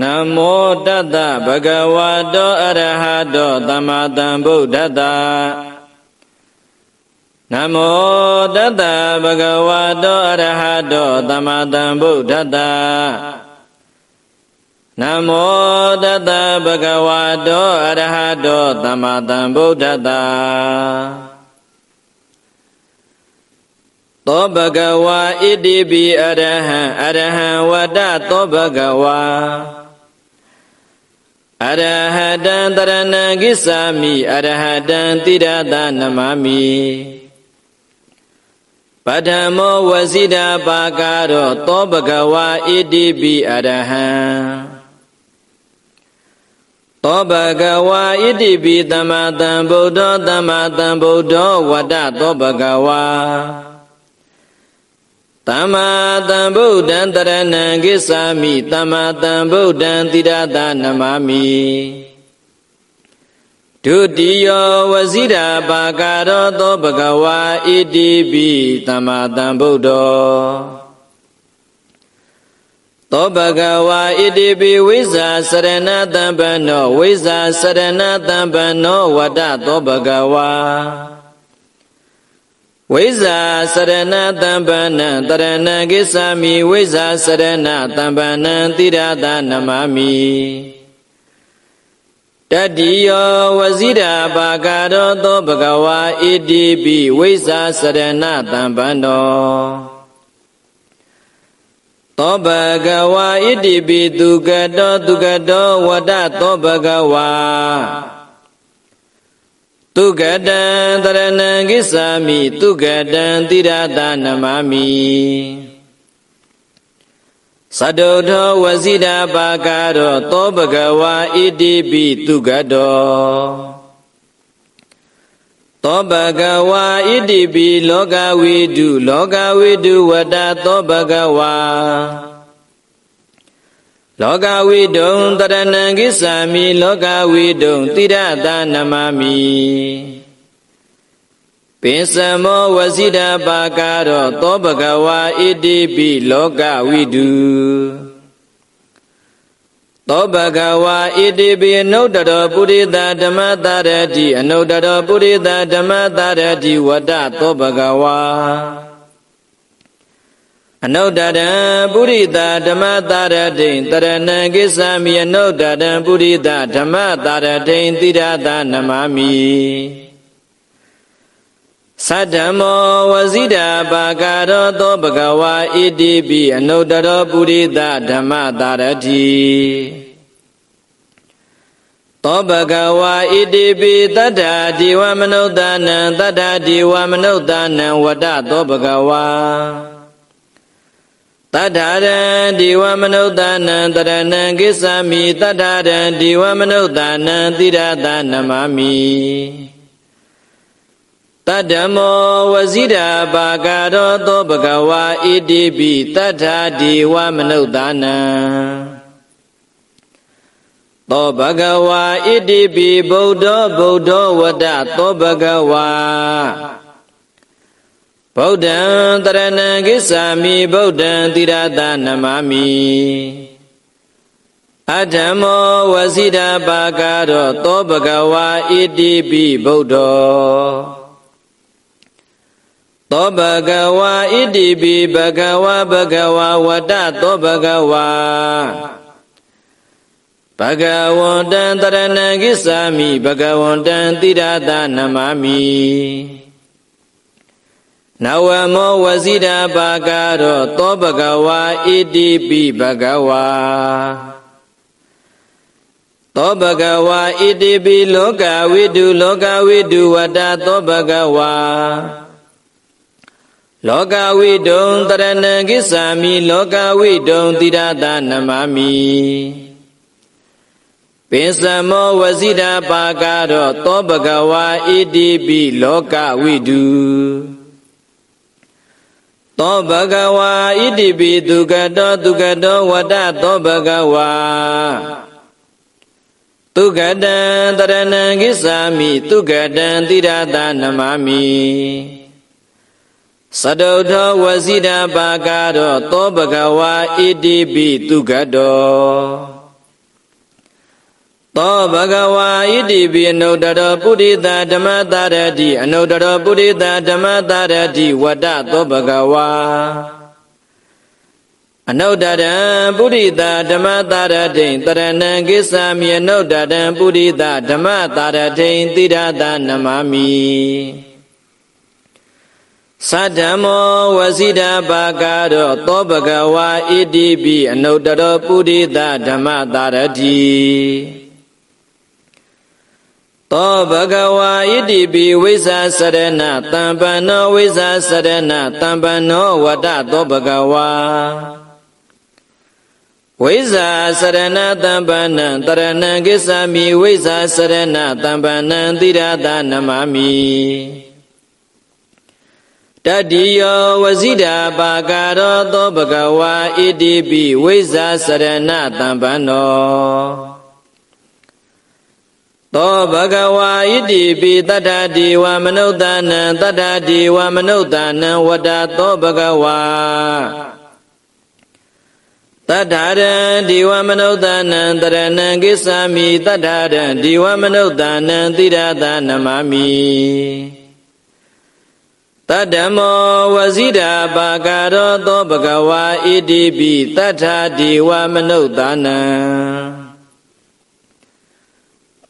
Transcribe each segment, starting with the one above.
နမောတတ္တဗဂဝတောအရဟတောသမ္မာသမ္ဗုဒ္ဓတ္တနမောတတ္တဗဂဝတောအရဟတောသမ္မာသမ္ဗုဒ္ဓတ္တနမောတတ္တဗဂဝတောအရဟတောသမ္မာသမ္ဗုဒ္ဓတ္တသောဘဂဝါဣတိပိအရဟံအရဟံဝတ္တသောဘဂဝါ အရဟတံတရဏံကိစ္ဆာမိအရဟတံတိရတနမမိပထမောဝစီတာပါကာရောသောဘဂဝါဣတိပိအရဟံသောဘဂဝါဣတိပိသမ္မာသမ္ဗုဒ္ဓောသမ္မာသမ္ဗုဒ္ဓောဝတ္တသောဘဂဝါ သမ္မာသမ္ဗုဒ္ဓံတရဏံကိစ္ဆာမိသမ္မာသမ္ဗုဒ္ဓံတိရတနမမိဒုတိယောဝဇိရာပါကာရောသောဘဂဝါဣတိပိသမ္မာသမ္ဗုဒ္ဓောသောဘဂဝါဣတိပိဝိဇာစရဏတံပနောဝိဇာစရဏတံပနောဝတ္တသောဘဂဝါ ဝိဇာစရဏတံပနံတရဏကိစ္ဆာမိဝိဇာစရဏတံပနံတိရတနမမိတတိယောဝဇိရာပါကာရောသောဘဂဝါဣတိပိဝိဇာစရဏတံပနောသောဘဂဝါဣတိပိသူကတောသူကတောဝတ္တသောဘဂဝါ တုကတံတရဏံကိစ္ဆာမိတုကတံတိရတနမမိသတ္တုထောဝစီတာပါကာရောသောဘဂဝါဣတိပိတုကတောသောဘဂဝါဣတိပိလောကဝိတုလောကဝိတုဝတ္တသောဘဂဝါ လောကဝိတုံတရဏံကိစ္ဆာမိလောကဝိတုံတိရတနမမိပိစမောဝစီတာပါကာရောသောဘဂဝါဣတိပိလောကဝိတုသောဘဂဝါဣတိပိအနုတ္တရောပုရိသဓမ္မတာရတိအနုတ္တရောပုရိသဓမ္မတာရတိဝတ္တသောဘဂဝါ အနုတ္တရံပုရိသဓမ္မတာရတိံတရဏံကိစ္ဆာမိအနုတ္တရံပုရိသဓမ္မတာရတိံတိရတနမမိသတ္တမောဝဇိတာပါကာရောသောဘဂဝါဣတိပိအနုတ္တရောပုရိသဓမ္မတာရတိသောဘဂဝါဣတိပိတတ္ထာဒီဝမနုဿာနံတတ္ထာဒီဝမနုဿာနံဝတ္တသောဘဂဝါ တတ္ထာရံဒီဝမနုဿာနံတရဏံကိစ္ဆာမိတတ္ထာရံဒီဝမနုဿာနံတိရတနမမိတတ္တမောဝဇိရာပါကာရောသောဘဂဝါဣတိပိတတ္ထာဒီဝမနုဿာနံသောဘဂဝါဣတိပိဗုဒ္ဓဗုဒ္ဓဝတ္တသောဘဂဝါ ဗုဒ္ဓံတရဏံကိစ္ဆာမိဗုဒ္ဓံတိရတနမမိအဓမ္မောဝစီတာပါကာရောသောဘဂဝါဣတိပိဗုဒ္ဓောသောဘဂဝါဣတိပိဘဂဝါဘဂဝါဝတ္တသောဘဂဝါဘဂဝန္တံတရဏံကိစ္ဆာမိဘဂဝန္တံတိရတနမမိ နဝမောဝစီတာပါကာရောသောဘဂဝါဣတိပိဘဂဝါသောဘဂဝါဣတိပိလောကဝိတုလောကဝိတုဝတ္တသောဘဂဝါလောကဝိတုံတရဏံကိစ္ဆာမိလောကဝိတုံတိရတနမမိပိစမောဝစီတာပါကာရောသောဘဂဝါဣတိပိလောကဝိတု သောဘဂဝါဣတိပိသူကတောသူကတောဝတ္တသောဘဂဝါသူကတံတရဏံကိစ္ဆာမိသူကတံတိရတနမမိသတုထောဝစီတာပါကာရောသောဘဂဝါဣတိပိသူကတော သောဘဂဝါဣတိပိအနုတ္တရောပုရိသဓမ္မတာရတိအနုတ္တရောပုရိသဓမ္မတာရတိဝတ္တသောဘဂဝါအနုတ္တရံပုရိသဓမ္မတာရတိတရဏံကိစ္ဆာမိအနုတ္တရံပုရိသဓမ္မတာရတိသီရတနမမိသတ္တမောဝစီဒာဘာကာရောသောဘဂဝါဣတိပိအနုတ္တရောပုရိသဓမ္မတာရတိ သောဘဂဝါဣတိပိဝိဇာစရဏတံပန္နောဝိဇာစရဏတံပန္နောဝတ္တသောဘဂဝါဝိဇာစရဏတံပန္နံတရဏံကိစ္ဆာမိဝိဇာစရဏတံပန္နံသီရတနမမိတတိယောဝဇိဒာပါကာရောသောဘဂဝါဣတိပိဝိဇာစရဏတံပန္နော သောဘဂဝါဣတိပိတတ္တတိဝမနုဿာနံတတ္တတိဝမနုဿာနံဝတ္တသောဘဂဝါတတ္ထာရံဒီဝမနုဿာနံတရဏံကိစ္ဆာမိတတ္ထာရံဒီဝမနုဿာနံသီရတနမမိတတ္တမောဝဇိဒာပါကာရောသောဘဂဝါဣတိပိတတ္ထာဒီဝမနုဿာနံ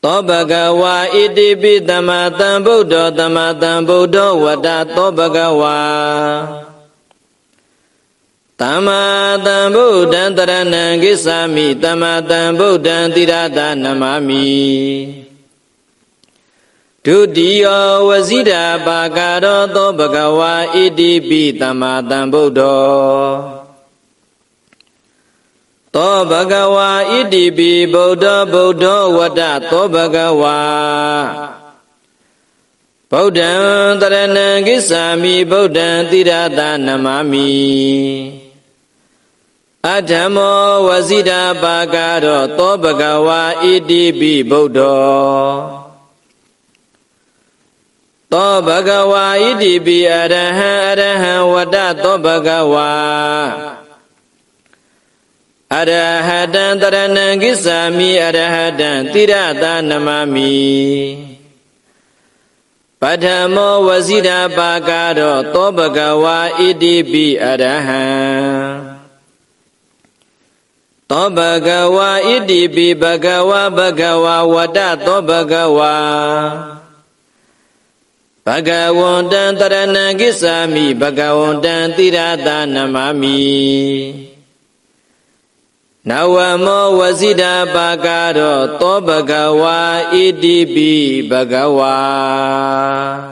သောဘဂဝါဣတိပိသမ္မာတံဗုဒ္ဓောသမ္မာတံဗုဒ္ဓောဝတ္တသောဘဂဝါသမ္မာတံဗုဒ္ဓံတရဏံကိစ္ဆာမိသမ္မာတံဗုဒ္ဓံသီရတနမမိဒုတိယဝဇိဒာပါကာရောသောဘဂဝါဣတိပိသမ္မာတံဗုဒ္ဓော သောဘဂဝါဣတိပိဗုဒ္ဓဗုဒ္ဓဝတ္တသောဘဂဝါဗုဒ္ဓံတရဏံကိစ္ဆာမိဗုဒ္ဓံသီရတနမမိအဓမ္မောဝဇိတာပါကာရောသောဘဂဝါဣတိပိဗုဒ္ဓောသောဘဂဝါဣတိပိအရဟံအရဟံဝတ္တသောဘဂဝါ အရဟတံတရဏံကိစ္ဆာမိအရဟတံတိရတာနမမိပထမောဝစီတာပါကာရောသောဘဂဝါဣတိပိအရဟံသောဘဂဝါဣတိပိဘဂဝါဘဂဝါဝတ္တသောဘဂဝါဘဂဝန္တံတရဏံကိစ္ဆာမိဘဂဝန္တံတိရတာနမမိ နဝမောဝစီတာပါကာရောသောဘဂဝါဣတိပိဘဂဝါ